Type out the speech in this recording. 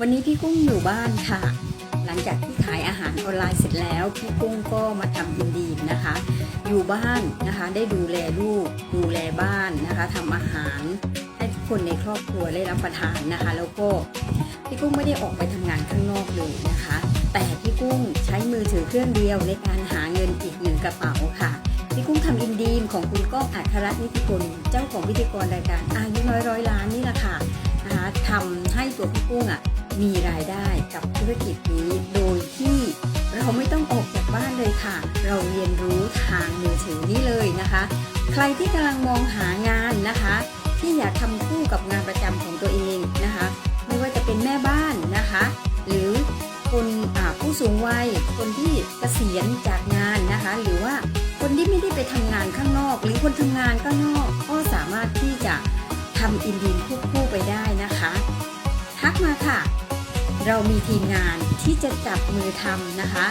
วันนี้พี่กุ้งอยู่บ้านค่ะ หลังจากที่ขายอาหารออนไลน์เสร็จแล้ว พี่กุ้งก็มาทำอินดีนนะคะ อยู่บ้านนะคะ ได้ดูแลลูก ดูแลบ้านนะคะทำอาหาร ให้ทุกคนในครอบครัวได้รับประทานนะคะ แล้วก็พี่กุ้งไม่ได้ออกไปทำงานข้างนอกเลยนะคะ แต่พี่กุ้งใช้มือถือเครื่องเดียวในการหาเงินอีกหนึ่งกระเป๋าค่ะพี่กุ้งทำอินดีนของคุณก้องอัครนิติพลเจ้าของพิธีกรรายการอายุน้อยร้อยล้านนี่แหละค่ะนะคะทำให้ตัวพี่กุ้งอะ มีรายได้กับธุรกิจนี้โดยที่เราไม่ต้องออกจากบ้านเลยค่ะ เราเรียนรู้ทางมือถือนี่เลยนะคะ ใครที่กำลังมองหางานนะคะ ที่อยากทำคู่กับงานประจำของตัวเองนะคะ ไม่ว่าจะเป็นแม่บ้านนะคะ หรือคนอาผู้สูงวัย คนที่เกษียณจากงานนะคะ หรือว่าคนที่ไม่ได้ไปทำงานข้างนอก หรือคนทำงานข้างนอก ก็สามารถที่จะทำอินดีนควบคู่ไปได้นะคะ เรามีทีมงานที่จะจับมือทำนะคะ